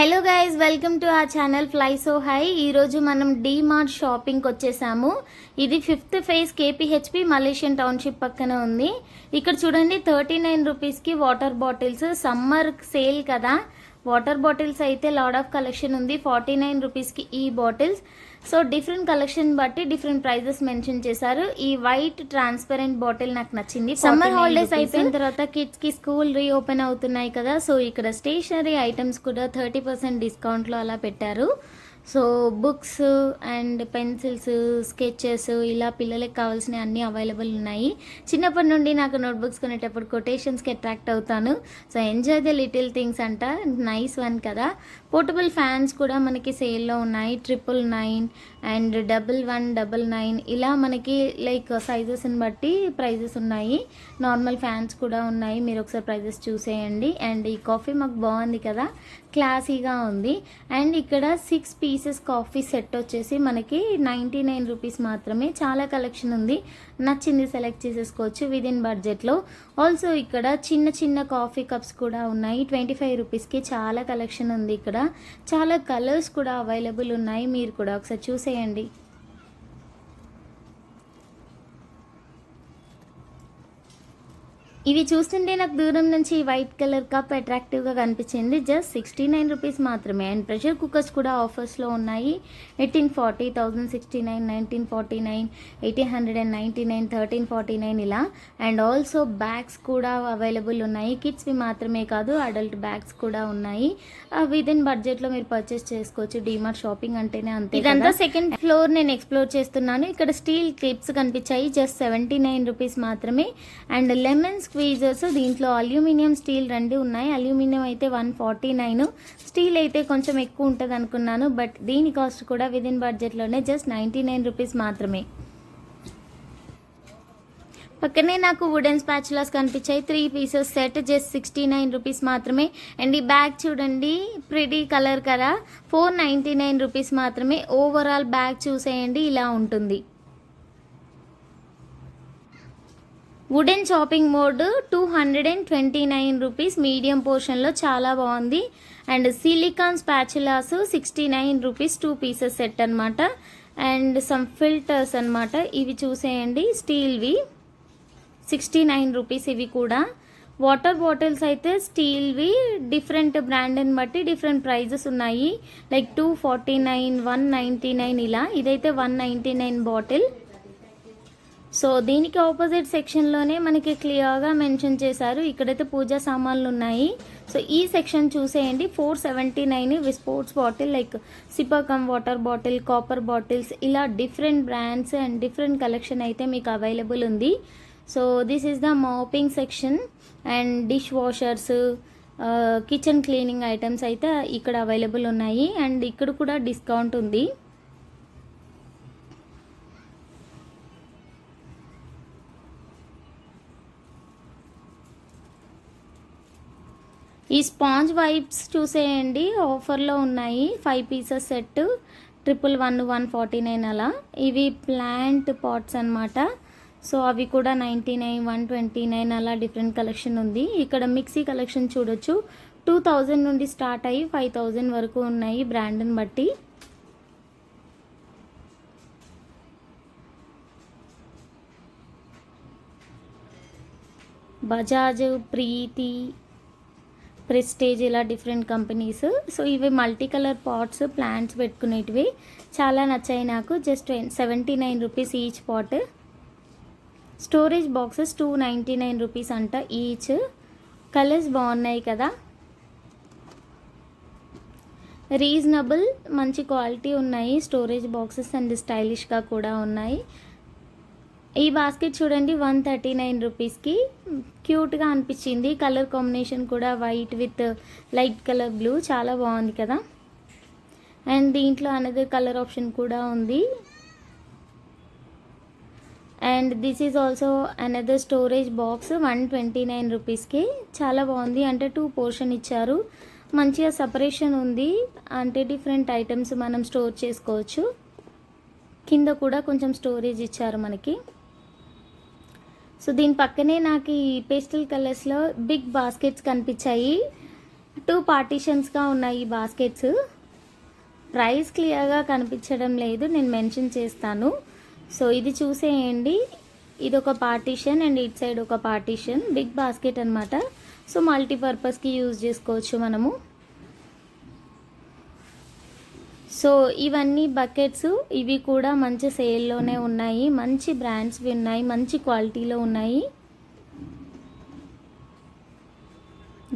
hello guys welcome to a channel fly so high ఈరోజు మనం mart షాపింగ్కి వచ్చేసాము ఇది fifth phase KPHB Malaysian township పక్కన ఉంది ఇక్కడ చూడండి థర్టీ నైన్ రూపీస్కి వాటర్ బాటిల్స్ సమ్మర్ సేల్ కదా వాటర్ బాటిల్స్ అయితే లాడ్ ఆఫ్ కలెక్షన్ ఉంది ఫార్టీ నైన్ రూపీస్కి ఈ బాటిల్స్ సో డిఫరెంట్ కలెక్షన్ బట్టి డిఫరెంట్ ప్రైజెస్ మెన్షన్ చేశారు ఈ వైట్ ట్రాన్స్పరెంట్ బాటిల్ నాకు నచ్చింది సమ్మర్ హాలిడేస్ అయిపోయిన తర్వాత కిడ్స్ కి స్కూల్ రీఓపెన్ అవుతున్నాయి కదా సో ఇక్కడ స్టేషనరీ ఐటమ్స్ కూడా థర్టీ పర్సెంట్ డిస్కౌంట్లో అలా పెట్టారు so books and pencils sketches ఇలా పిల్లలకి కావాల్సిన అన్ని అవైలబుల్ ఉన్నాయి చిన్నప్పటి నుండి నాకు నోట్బుక్స్ కొనేటప్పుడు కొటేషన్స్కి అట్రాక్ట్ అవుతాను so enjoy the little things అంట నైస్ వన్ కదా పోర్టబుల్ ఫ్యాన్స్ కూడా మనకి సేల్లో ఉన్నాయి triple nine and double one double nine ఇలా మనకి లైక్ సైజెస్ని బట్టి ప్రైజెస్ ఉన్నాయి నార్మల్ ఫ్యాన్స్ కూడా ఉన్నాయి మీరు ఒకసారి ప్రైజెస్ చూసేయండి అండ్ ఈ కాఫీ మాకు బాగుంది కదా క్లాసీగా ఉంది అండ్ ఇక్కడ సిక్స్ పీసెస్ కాఫీ సెట్ వచ్చేసి మనకి నైంటీ నైన్ రూపీస్ మాత్రమే చాలా కలెక్షన్ ఉంది నచ్చింది సెలెక్ట్ చేసేసుకోవచ్చు ఇన్ బడ్జెట్లో ఆల్సో ఇక్కడ చిన్న చిన్న కాఫీ కప్స్ కూడా ఉన్నాయి ట్వంటీ ఫైవ్ రూపీస్కి చాలా కలెక్షన్ ఉంది ఇక్కడ చాలా కలర్స్ కూడా అవైలబుల్ ఉన్నాయి మీరు కూడా ఒకసారి చూసేయండి ఇవి చూస్తుంటే నాకు దూరం నుంచి వైట్ కలర్ కప్ అట్రాక్టివ్గా కనిపించింది జస్ట్ సిక్స్టీ నైన్ రూపీస్ మాత్రమే అండ్ ప్రెషర్ కుక్కర్స్ కూడా ఆఫర్స్లో ఉన్నాయి eighteen forty thousand sixty nine nineteen forty nine eighteen hundred and ninety nine thirteen forty nine ఇలా అండ్ ఆల్సో బ్యాగ్స్ కూడా అవైలబుల్ ఉన్నాయి కిడ్స్వి మాత్రమే కాదు అడల్ట్ బ్యాగ్స్ కూడా ఉన్నాయి విదిన్ uh, బడ్జెట్లో మీరు పర్చేస్ చేసుకోవచ్చు డిమార్ట్ షాపింగ్ అంటేనే అంతే ఇదంతా సెకండ్ ఫ్లోర్ నేను ఎక్స్ప్లోర్ చేస్తున్నాను ఇక్కడ స్టీల్ క్లిప్స్ కనిపించాయి జస్ట్ సెవెంటీ నైన్ రూపీస్ మాత్రమే అండ్ లెమన్స్ స్క్వీజర్స్ దీంట్లో అల్యూమినియం స్టీల్ రెండు ఉన్నాయి అల్యూమినియం అయితే వన్ ఫార్టీ నైన్ స్టీల్ అయితే కొంచెం ఎక్కువ ఉంటుంది అనుకున్నాను బట్ దీని కాస్ట్ కూడా విదిన్ బడ్జెట్లోనే జస్ట్ నైంటీ నైన్ రూపీస్ మాత్రమే పక్కనే నాకు వుడెన్ స్పాచులాస్ కనిపించాయి three pieces set just sixty nine rupees మాత్రమే అండ్ ఈ బ్యాగ్ చూడండి ప్రిటీ కలర్ కదా ఫోర్ నైంటీ నైన్ రూపీస్ మాత్రమే ఓవరాల్ బ్యాగ్ చూసేయండి ఇలా ఉంటుంది wooden chopping mode two hundred and twenty nine rupees medium పోర్షన్లో చాలా బాగుంది and silicone spatulas sixty nine rupees two pieces set అనమాట అండ్ సమ్ ఫిల్టర్స్ అనమాట ఇవి చూసేయండి స్టీల్వి సిక్స్టీ నైన్ రూపీస్ ఇవి కూడా వాటర్ బాటిల్స్ అయితే స్టీల్వి డిఫరెంట్ బ్రాండ్ని బట్టి డిఫరెంట్ ప్రైజెస్ ఉన్నాయి like two forty nine one ninety nine ఇలా ఇదైతే one ninety nine bottle so దీనికి ఆపోజిట్ సెక్షన్లోనే మనకి క్లియర్గా మెన్షన్ చేశారు ఇక్కడైతే పూజా సామాన్లు ఉన్నాయి సో ఈ సెక్షన్ చూసేయండి four seventy nine sports bottle like సిపాకమ్ water bottle copper bottles ఇలా different brands and different collection అయితే మీకు అవైలబుల్ ఉంది so this is the mopping section and dish washers kitchen cleaning items అయితే ఇక్కడ అవైలబుల్ ఉన్నాయి and ఇక్కడ కూడా డిస్కౌంట్ ఉంది ఈ స్పాంజ్ వైప్స్ చూసేయండి ఆఫర్లో ఉన్నాయి five pieces set triple one one forty nine అలా ఇవి ప్లాంట్ పాట్స్ అనమాట సో అవి కూడా ninety nine one twenty nine అలా డిఫరెంట్ కలెక్షన్ ఉంది ఇక్కడ మిక్సీ కలెక్షన్ చూడొచ్చు టూ థౌజండ్ నుండి స్టార్ట్ అయ్యి ఫైవ్ థౌజండ్ వరకు ఉన్నాయి బ్రాండ్ని బట్టి బజాజ్ ప్రీతి ప్రెస్టేజ్ ఇలా డిఫరెంట్ కంపెనీస్ సో ఇవి మల్టీ కలర్ పాట్స్ ప్లాంట్స్ పెట్టుకునేటివి చాలా నచ్చాయి నాకు just seventy nine rupees each pot storage boxes two ninety nine rupees అంట ఈచ్ కలర్స్ బాగున్నాయి కదా రీజనబుల్ మంచి క్వాలిటీ ఉన్నాయి స్టోరేజ్ బాక్సెస్ అండ్ స్టైలిష్గా కూడా ఉన్నాయి ఈ బాస్కెట్ చూడండి వన్ థర్టీ నైన్ రూపీస్కి క్యూట్గా అనిపించింది కలర్ కాంబినేషన్ కూడా white with light colour blue చాలా బాగుంది కదా అండ్ దీంట్లో అనదర్ కలర్ ఆప్షన్ కూడా ఉంది and this is also another storage box one twenty nine రూపీస్కి చాలా బాగుంది అంటే టూ పోర్షన్ ఇచ్చారు మంచిగా సపరేషన్ ఉంది అంటే డిఫరెంట్ ఐటమ్స్ మనం స్టోర్ చేసుకోవచ్చు కింద కూడా కొంచెం స్టోరేజ్ ఇచ్చారు మనకి సో దీని పక్కనే నాకు ఈ పేస్టల్ కలర్స్లో బిగ్ బాస్కెట్స్ కనిపించాయి టూ పార్టీషన్స్గా ఉన్నాయి ఈ బాస్కెట్స్ ప్రైస్ క్లియర్గా కనిపించడం లేదు నేను మెన్షన్ చేస్తాను సో ఇది చూసేయండి ఇది ఒక పార్టీషన్ అండ్ ఇట్ సైడ్ ఒక పార్టీషన్ బిగ్ బాస్కెట్ అనమాట సో మల్టీపర్పస్కి యూజ్ చేసుకోవచ్చు మనము సో ఇవన్నీ బకెట్స్ ఇవి కూడా మంచి సేల్లోనే ఉన్నాయి మంచి బ్రాండ్స్వి ఉన్నాయి మంచి క్వాలిటీలో ఉన్నాయి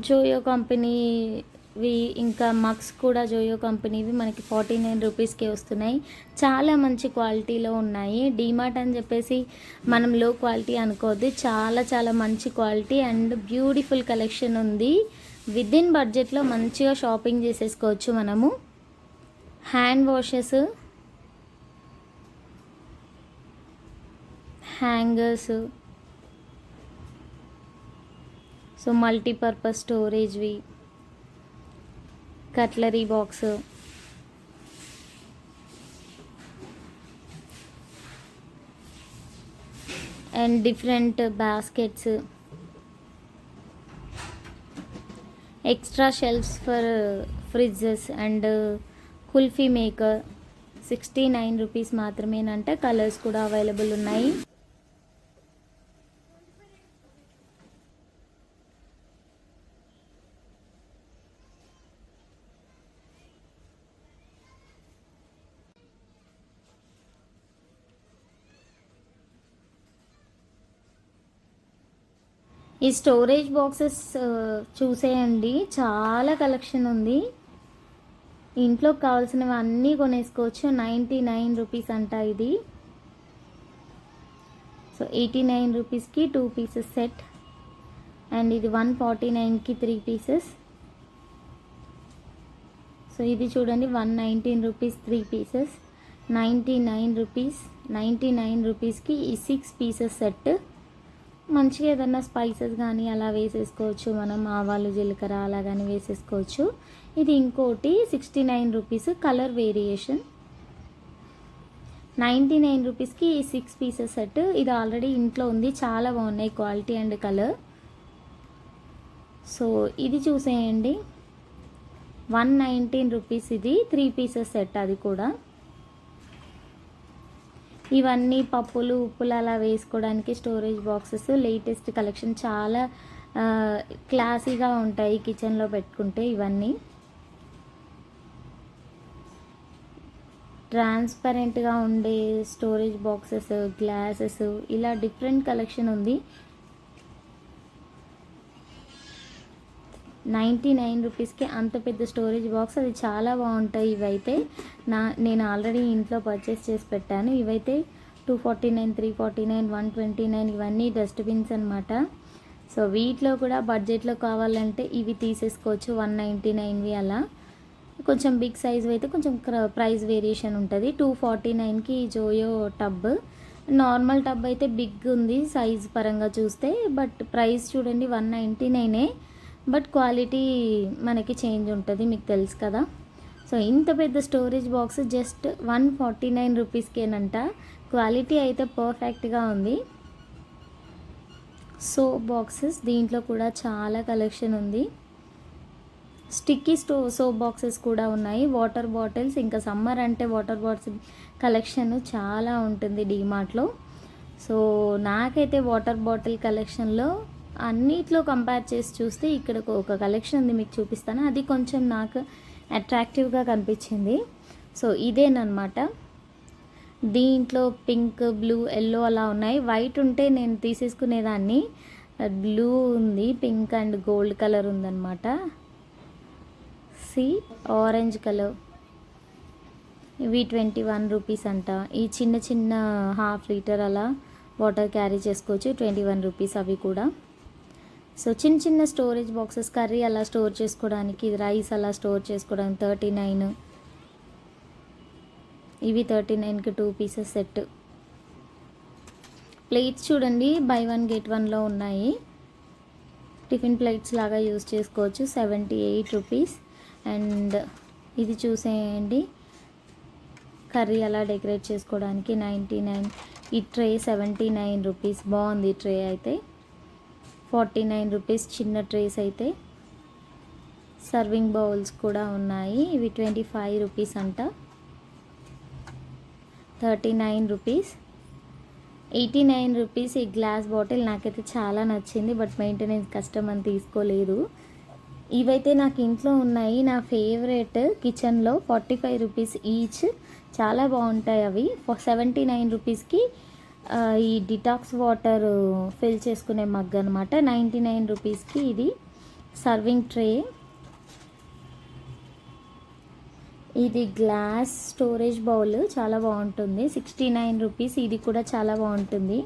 జోయో కంపెనీవి ఇంకా మగ్స్ కూడా జోయో కంపెనీవి మనకి ఫార్టీ నైన్ రూపీస్కే వస్తున్నాయి చాలా మంచి క్వాలిటీలో ఉన్నాయి డీమార్ట్ అని చెప్పేసి మనం లో క్వాలిటీ అనుకోవద్దు చాలా చాలా మంచి క్వాలిటీ అండ్ బ్యూటిఫుల్ కలెక్షన్ ఉంది విత్ ఇన్ బడ్జెట్లో మంచిగా షాపింగ్ చేసేసుకోవచ్చు మనము hand washes, hangers, so multi-purpose storage, we cutlery box, and different baskets, extra shelves for fridges and kulfi maker sixty nine rupees మాత్రమేనంట colours కూడా అవైలబుల్ ఉన్నాయి ఈ storage boxes చూసేయండి చాలా కలెక్షన్ ఉంది ఇంట్లో కావాల్సినవి అన్నీ కొనేసుకోవచ్చు నైంటీ నైన్ రూపీస్ అంట ఇది సో ఎయిటీ నైన్ రూపీస్కి టూ పీసెస్ సెట్ అండ్ ఇది వన్ ఫార్టీ నైన్కి త్రీ పీసెస్ సో ఇది చూడండి one nineteen rupees three pieces ninety nine rupees ninety nine రూపీస్కి ఈ సిక్స్ పీసెస్ సెట్ మంచిగా ఏదన్నా స్పైసెస్ కానీ అలా వేసేసుకోవచ్చు మనం ఆవాలు జీలకర్ర అలా కానీ వేసేసుకోవచ్చు ఇది ఇంకోటి sixty nine rupees colour variation ninety nine రూపీస్కి ఈ సిక్స్ పీసెస్ సెట్ ఇది ఆల్రెడీ ఇంట్లో ఉంది చాలా బాగున్నాయి క్వాలిటీ అండ్ కలర్ సో ఇది చూసేయండి వన్ నైంటీన్ రూపీస్ ఇది త్రీ పీసెస్ సెట్ అది కూడా ఇవన్నీ పప్పులు ఉప్పులు అలా వేసుకోవడానికి స్టోరేజ్ బాక్సెస్ లేటెస్ట్ కలెక్షన్ చాలా క్లాసీగా ఉంటాయి కిచెన్లో పెట్టుకుంటే ఇవన్నీ ట్రాన్స్పరెంట్గా ఉండే స్టోరేజ్ బాక్సెస్ గ్లాసెస్ ఇలా డిఫరెంట్ కలెక్షన్ ఉంది నైంటీ నైన్ రూపీస్కి అంత పెద్ద స్టోరేజ్ బాక్స్ అది చాలా బాగుంటాయి ఇవైతే నా నేను ఆల్రెడీ ఇంట్లో పర్చేస్ చేసి పెట్టాను ఇవైతే two forty nine three forty nine one twenty nine ఇవన్నీ డస్ట్బిన్స్ అనమాట సో వీటిలో కూడా బడ్జెట్లో కావాలంటే ఇవి తీసేసుకోవచ్చు వన్ నైంటీ నైన్వి అలా కొంచెం బిగ్ సైజ్ అయితే కొంచెం ప్రైస్ వేరియేషన్ ఉంటుంది టూ ఫార్టీ నైన్కి జోయో టబ్ నార్మల్ టబ్ అయితే బిగ్ ఉంది సైజ్ పరంగా చూస్తే బట్ ప్రైస్ చూడండి వన్ నైంటీ నైనే బట్ క్వాలిటీ మనకి చేంజ్ ఉంటుంది మీకు తెలుసు కదా సో ఇంత పెద్ద storage box just one forty nine రూపీస్కేనంట quality అయితే పర్ఫెక్ట్గా ఉంది సో బాక్సెస్ దీంట్లో కూడా చాలా కలెక్షన్ ఉంది స్టిక్కీ స్టో సోప్ బాక్సెస్ కూడా ఉన్నాయి వాటర్ బాటిల్స్ ఇంకా సమ్మర్ అంటే వాటర్ బాటిల్స్ కలెక్షన్ చాలా ఉంటుంది డీమార్ట్లో సో నాకైతే వాటర్ బాటిల్ కలెక్షన్లో అన్నిట్లో కంపేర్ చేసి చూస్తే ఇక్కడ ఒక కలెక్షన్ ఉంది మీకు చూపిస్తాను అది కొంచెం నాకు అట్రాక్టివ్గా కనిపించింది సో ఇదేనమాట దీంట్లో పింక్ బ్లూ ఎల్లో అలా ఉన్నాయి వైట్ ఉంటే నేను తీసేసుకునేదాన్ని బ్లూ ఉంది పింక్ అండ్ గోల్డ్ కలర్ ఉందన్నమాట సి ఆరెంజ్ కలర్ ఇవి ట్వంటీ వన్ రూపీస్ అంట ఈ చిన్న చిన్న హాఫ్ లీటర్ అలా వాటర్ క్యారీ చేసుకోవచ్చు ట్వంటీ వన్ రూపీస్ అవి కూడా సో చిన్న చిన్న స్టోరేజ్ బాక్సెస్ కర్రీ అలా స్టోర్ చేసుకోవడానికి రైస్ అలా స్టోర్ చేసుకోవడానికి థర్టీ నైన్ ఇవి థర్టీ నైన్కి టూ పీసెస్ సెట్ ప్లేట్స్ చూడండి బై వన్ గెట్ వన్లో ఉన్నాయి టిఫిన్ ప్లేట్స్ లాగా యూస్ చేసుకోవచ్చు సెవెంటీ ఎయిట్ రూపీస్ అండ్ ఇది చూసేయండి కర్రీ అలా డెకరేట్ చేసుకోవడానికి నైంటీ నైన్ ఈ ట్రే సెవెంటీ నైన్ రూపీస్ బాగుంది ట్రే అయితే ఫార్టీ నైన్ రూపీస్ చిన్న ట్రేస్ అయితే సర్వింగ్ బౌల్స్ కూడా ఉన్నాయి ఇవి ట్వంటీ ఫైవ్ రూపీస్ అంట thirty nine rupees eighty nine rupees ఈ గ్లాస్ బాటిల్ నాకైతే చాలా నచ్చింది బట్ మెయింటెనెన్స్ కష్టం అని తీసుకోలేదు ఇవైతే నాకు ఇంట్లో ఉన్నాయి నా ఫేవరెట్ కిచెన్లో ఫార్టీ ఫైవ్ రూపీస్ ఈచ్ చాలా బాగుంటాయి అవి సెవెంటీ నైన్ రూపీస్కి ఈ డిటాక్స్ వాటర్ ఫిల్ చేసుకునే మగ్ అనమాట నైంటీ నైన్ రూపీస్కి ఇది సర్వింగ్ ట్రే ఇది గ్లాస్ స్టోరేజ్ బౌల్ చాలా బాగుంటుంది సిక్స్టీ నైన్ రూపీస్ ఇది కూడా చాలా బాగుంటుంది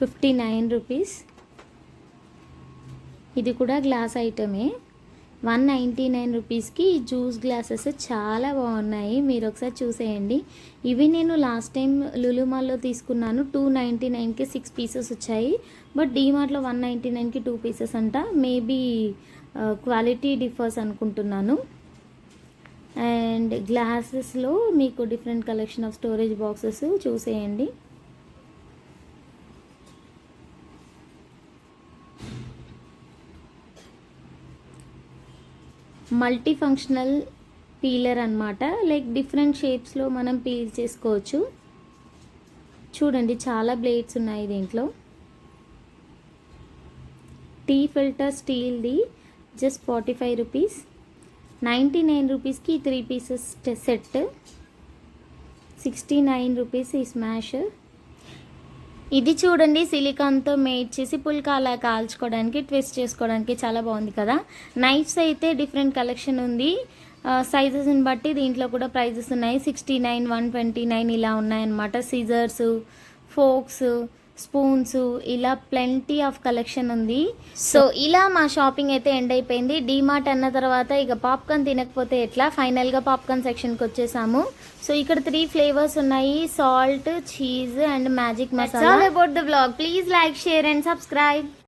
ఫిఫ్టీ నైన్ రూపీస్ ఇది కూడా గ్లాస్ ఐటమే వన్ నైంటీ నైన్ రూపీస్కి ఈ జ్యూస్ గ్లాసెస్ చాలా బాగున్నాయి మీరు ఒకసారి చూసేయండి ఇవి నేను లాస్ట్ టైం లులుమాల్లో తీసుకున్నాను టూ నైంటీ నైన్కి సిక్స్ పీసెస్ వచ్చాయి బట్ డీమార్ట్లో వన్ నైంటీ నైన్కి టూ పీసెస్ అంట మేబీ క్వాలిటీ డిఫర్స్ అనుకుంటున్నాను అండ్ గ్లాసెస్లో మీకు different collection of storage boxes చూసేయండి మల్టీ ఫంక్షనల్ పీలర్ అనమాట లైక్ డిఫరెంట్ షేప్స్లో మనం పీల్ చేసుకోవచ్చు చూడండి చాలా బ్లేడ్స్ ఉన్నాయి దీంట్లో tea filter స్టీల్ది just forty five rupees ninety nine రూపీస్కి three pieces set sixty nine rupees ఈ స్మాషర్ ఇది చూడండి సిలికాన్తో మేడ్ చేసి పుల్కా అలా కాల్చుకోవడానికి ట్విస్ట్ చేసుకోవడానికి చాలా బాగుంది కదా నైఫ్స్ అయితే డిఫరెంట్ కలెక్షన్ ఉంది సైజెస్ని బట్టి దీంట్లో కూడా ప్రైజెస్ ఉన్నాయి sixty nine one twenty nine ఇలా ఉన్నాయన్నమాట సీజర్స్ ఫోక్స్ స్పూన్స్ ఇలా ప్లెంటీ ఆఫ్ కలెక్షన్ ఉంది సో ఇలా మా షాపింగ్ అయితే ఎండ్ అయిపోయింది డీమార్ట్ అన్న తర్వాత ఇక పాప్కార్న్ తినకపోతే ఎట్లా ఫైనల్గా పాప్కార్న్ సెక్షన్కి వచ్చేసాము సో ఇక్కడ త్రీ ఫ్లేవర్స్ ఉన్నాయి salt cheese and magic masala about the blog please like share and subscribe